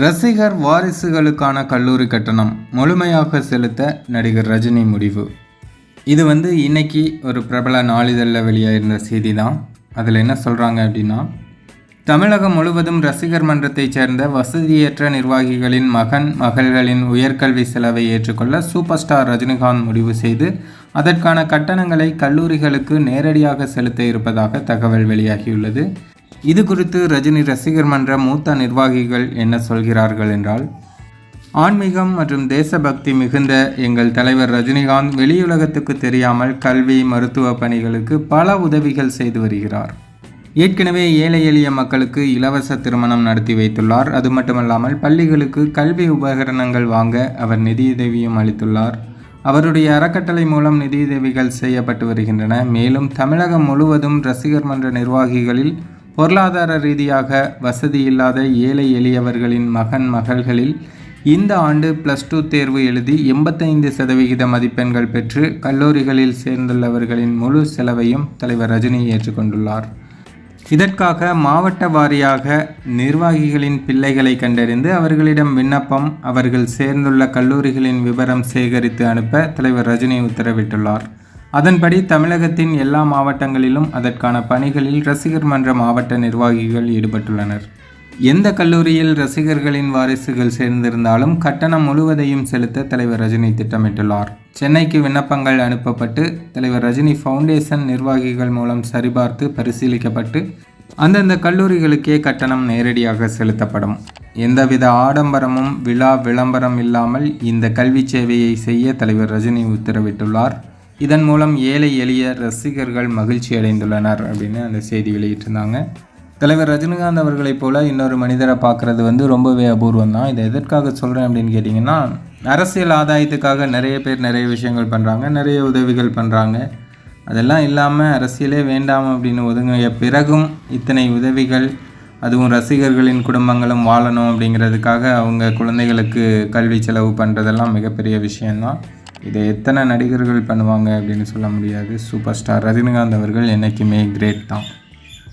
ரசிகர் வாரிசுகளுக்கான கல்லூரி கட்டணம் முழுமையாக செலுத்த நடிகர் ரஜினி முடிவு. இது வந்து இன்னைக்கு ஒரு பிரபல நாளிதழில் வெளியாயிருந்த செய்தி தான் அதில் என்ன சொல்கிறாங்க அப்படின்னா தமிழகம் முழுவதும் ரசிகர் மன்றத்தைச் சேர்ந்த வசதியற்ற நிர்வாகிகளின் மகன் மகள்களின் உயர்கல்வி செலவை ஏற்றுக்கொள்ள சூப்பர் ஸ்டார் ரஜினிகாந்த் முடிவு செய்து அதற்கான கட்டணங்களை கல்லூரிகளுக்கு நேரடியாக செலுத்த இருப்பதாக தகவல் வெளியாகியுள்ளது. இது குறித்து ரஜினி ரசிகர் மன்ற மூத்த நிர்வாகிகள் என்ன சொல்கிறார்கள் என்றால் ஆன்மீகம் மற்றும் தேசபக்தி மிகுந்த எங்கள் தலைவர் ரஜினிகாந்த் வெளியுலகத்துக்கு தெரியாமல் கல்வி மருத்துவ பணிகளுக்கு பல உதவிகள் செய்து வருகிறார். ஏற்கனவே ஏழை எளிய மக்களுக்கு இலவச திருமணம் நடத்தி வைத்துள்ளார். அது மட்டுமல்லாமல் பள்ளிகளுக்கு கல்வி உபகரணங்கள் வாங்க அவர் நிதியுதவியும் அளித்துள்ளார். அவருடைய அறக்கட்டளை மூலம் நிதியுதவிகள் செய்யப்பட்டு வருகின்றன. மேலும் தமிழகம் முழுவதும் ரசிகர் மன்ற நிர்வாகிகளில் பொருளாதார ரீதியாக வசதி இல்லாத ஏழை எளியவர்களின் மகன் மகள்களில் இந்த ஆண்டு ப்ளஸ் டூ தேர்வு எழுதி எண்பத்தைந்து சதவிகித மதிப்பெண்கள் பெற்று கல்லூரிகளில் சேர்ந்துள்ளவர்களின் முழு செலவையும் தலைவர் ரஜினி ஏற்றுக்கொண்டுள்ளார். இதற்காக மாவட்ட வாரியாக நிர்வாகிகளின் பிள்ளைகளை கண்டறிந்து அவர்களிடம் விண்ணப்பம் அவர்கள் சேர்ந்துள்ள கல்லூரிகளின் விவரம் சேகரித்து அனுப்ப தலைவர் ரஜினி உத்தரவிட்டுள்ளார். அதன்படி தமிழகத்தின் எல்லா மாவட்டங்களிலும் அதற்கான பணிகளில் ரசிகர் மன்ற மாவட்ட நிர்வாகிகள் ஈடுபட்டுள்ளனர். எந்த கல்லூரியில் ரசிகர்களின் வாரிசுகள் சேர்ந்திருந்தாலும் கட்டணம் முழுவதையும் செலுத்த தலைவர் ரஜினி திட்டமிட்டுள்ளார். சென்னைக்கு விண்ணப்பங்கள் அனுப்பப்பட்டு தலைவர் ரஜினி ஃபவுண்டேஷன் நிர்வாகிகள் மூலம் சரிபார்த்து பரிசீலிக்கப்பட்டு அந்தந்த கல்லூரிகளுக்கே கட்டணம் நேரடியாக செலுத்தப்படும். எந்தவித ஆடம்பரமும் விழா விளம்பரம் இல்லாமல் இந்த கல்வி சேவையை செய்ய தலைவர் ரஜினி உத்தரவிட்டுள்ளார். இதன் மூலம் ஏழை எளிய ரசிகர்கள் மகிழ்ச்சி அடைந்துள்ளனர் அப்படின்னு அந்த செய்தி வெளியிட்டிருந்தாங்க. தலைவர் ரஜினிகாந்த் அவர்களைப் போல இன்னொரு மனிதரை பார்க்குறது வந்து ரொம்பவே அபூர்வம் தான் இதை எதற்காக சொல்கிறேன் அப்படின்னு கேட்டிங்கன்னா அரசியல் ஆதாயத்துக்காக நிறைய பேர் நிறைய விஷயங்கள் பண்ணுறாங்க நிறைய உதவிகள் பண்ணுறாங்க அதெல்லாம் இல்லாமல் அரசியலே வேண்டாம் அப்படின்னு ஒதுங்கிய பிறகும் இத்தனை உதவிகள் அதுவும் ரசிகர்களின் குடும்பங்களும் வாழணும் அப்படிங்கிறதுக்காக அவங்க குழந்தைகளுக்கு கல்வி செலவு பண்ணுறதெல்லாம் மிகப்பெரிய விஷயந்தான் இதை எத்தனை நடிகர்கள் பண்ணுவாங்க அப்படின்னு சொல்ல முடியாது. சூப்பர் ஸ்டார் ரஜினிகாந்த் அவர்கள் என்றைக்குமே கிரேட் தான்.